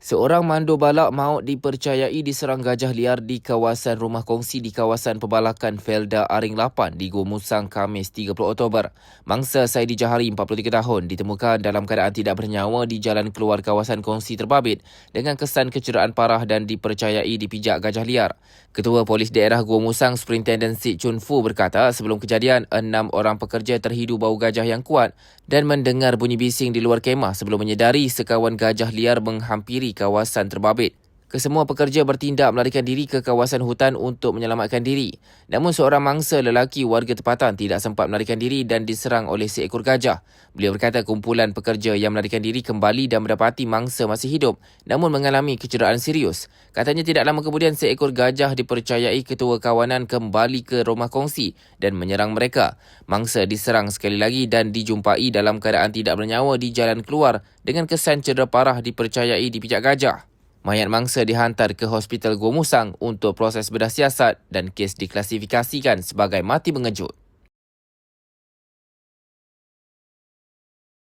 Seorang mandu balak maut dipercayai diserang gajah liar di kawasan rumah kongsi di kawasan pembalakan Felda Aring 8 di Gua Musang Kamis 30 Oktober. Mangsa Saidi Jahari 43 tahun ditemukan dalam keadaan tidak bernyawa di jalan keluar kawasan kongsi terbabit dengan kesan kecederaan parah dan dipercayai dipijak gajah liar. Ketua Polis Daerah Gua Musang Superintendent Sik Chun Fu berkata sebelum kejadian enam orang pekerja terhidu bau gajah yang kuat dan mendengar bunyi bising di luar kemah sebelum menyedari sekawan gajah liar menghampiri kawasan terbabit. Kesemua pekerja bertindak melarikan diri ke kawasan hutan untuk menyelamatkan diri. Namun seorang mangsa lelaki warga tempatan tidak sempat melarikan diri dan diserang oleh seekor gajah. Beliau berkata kumpulan pekerja yang melarikan diri kembali dan mendapati mangsa masih hidup namun mengalami kecederaan serius. Katanya tidak lama kemudian seekor gajah dipercayai ketua kawanan kembali ke rumah kongsi dan menyerang mereka. Mangsa diserang sekali lagi dan dijumpai dalam keadaan tidak bernyawa di jalan keluar dengan kesan cedera parah dipercayai dipijak gajah. Mayat mangsa dihantar ke Hospital Gomusang untuk proses bedah siasat dan kes diklasifikasikan sebagai mati mengejut.